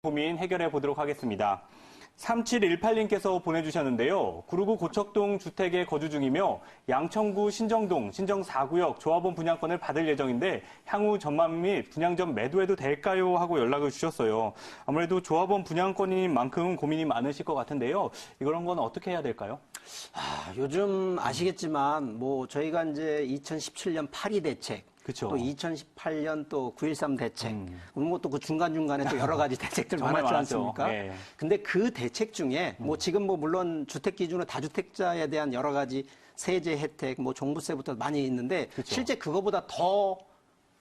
고민 해결해 보도록 하겠습니다. 3718님께서 보내주셨는데요. 구루구 고척동 주택에 거주 중이며 양천구 신정동 신정 4구역 조합원 분양권을 받을 예정인데 향후 전망 및 분양 전 매도해도 될까요? 하고 연락을 주셨어요. 아무래도 조합원 분양권인 만큼 고민이 많으실 것 같은데요. 이런 건 어떻게 해야 될까요? 아, 요즘 아시겠지만 뭐 저희가 이제 2017년 파리 대책 그쵸. 또 2018년 또 9.13 대책, 그런 것도 그 중간 중간에 또 여러 가지 대책들 음. 많았지. 않습니까? 예. 근데 그 대책 중에 뭐 지금 뭐 물론 주택 기준으로 다주택자에 대한 여러 가지 세제 혜택, 뭐 종부세부터 많이 있는데 그쵸. 실제 그거보다 더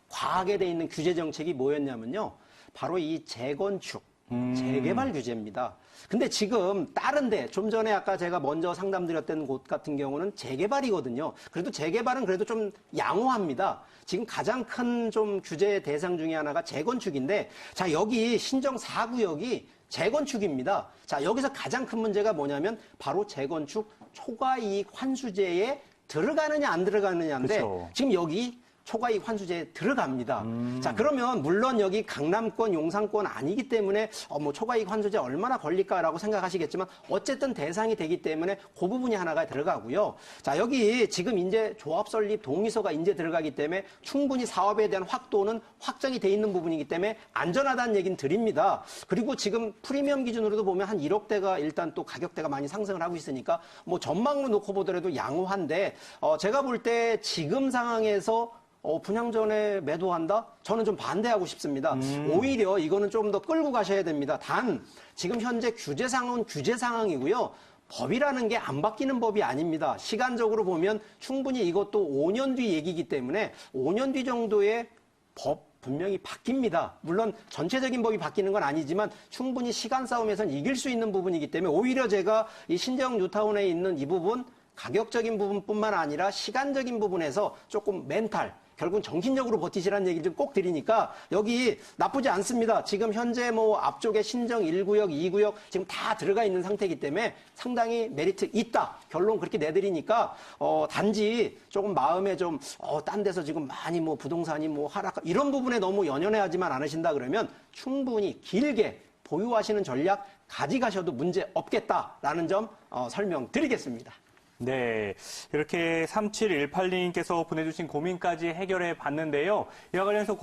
과하게 돼 있는 규제 정책이 뭐였냐면요. 바로 이 재건축, 음. 재개발 규제입니다. 근데 지금 다른데 좀 전에 아까 제가 먼저 상담드렸던 곳 같은 경우는 재개발이거든요. 그래도 재개발은 그래도 좀 양호합니다. 지금 가장 큰 좀 규제 대상 중에 하나가 재건축인데 자 여기 신정 4구역이 재건축입니다. 자 여기서 가장 큰 문제가 뭐냐면 바로 재건축 초과이익 환수제에 들어가느냐 안 들어가느냐인데 그쵸. 지금 여기 초과이익 환수제에 들어갑니다. 자, 그러면 물론 여기 강남권, 용산권 아니기 때문에 어, 뭐 초과이익 환수제 얼마나 걸릴까라고 생각하시겠지만 어쨌든 대상이 되기 때문에 그 부분이 하나가 들어가고요. 자, 여기 지금 이제 조합 설립 동의서가 이제 들어가기 때문에 충분히 사업에 대한 확도는 확정이 돼 있는 부분이기 때문에 안전하다는 얘기는 드립니다. 그리고 지금 프리미엄 기준으로도 보면 한 1억대가 일단 또 가격대가 많이 상승을 하고 있으니까 뭐 전망으로 놓고 보더라도 양호한데 어, 제가 볼 때 지금 상황에서 어, 분양 전에 매도한다? 저는 좀 반대하고 싶습니다. 오히려 이거는 좀 더 끌고 가셔야 됩니다. 단, 지금 현재 규제상은 규제 상황이고요. 법이라는 게 안 바뀌는 법이 아닙니다. 시간적으로 보면 충분히 이것도 5년 뒤 얘기이기 때문에 5년 뒤 정도의 법 분명히 바뀝니다. 물론 전체적인 법이 바뀌는 건 아니지만 충분히 시간 싸움에선 이길 수 있는 부분이기 때문에 오히려 제가 이 신정 뉴타운에 있는 이 부분 가격적인 부분뿐만 아니라 시간적인 부분에서 조금 멘탈 결국은 정신적으로 버티시라는 얘기를 좀 꼭 드리니까 여기 나쁘지 않습니다. 지금 현재 뭐 앞쪽에 신정 1구역, 2구역 지금 다 들어가 있는 상태이기 때문에 상당히 메리트 있다. 결론 그렇게 내드리니까 어 단지 조금 마음에 좀 어 딴 데서 지금 많이 뭐 부동산이 뭐 하락 이런 부분에 너무 연연해하지만 않으신다 그러면 충분히 길게 보유하시는 전략 가져가셔도 문제 없겠다라는 점 어, 설명드리겠습니다. 네. 이렇게 3718님께서 보내주신 고민까지 해결해 봤는데요. 이와 관련해서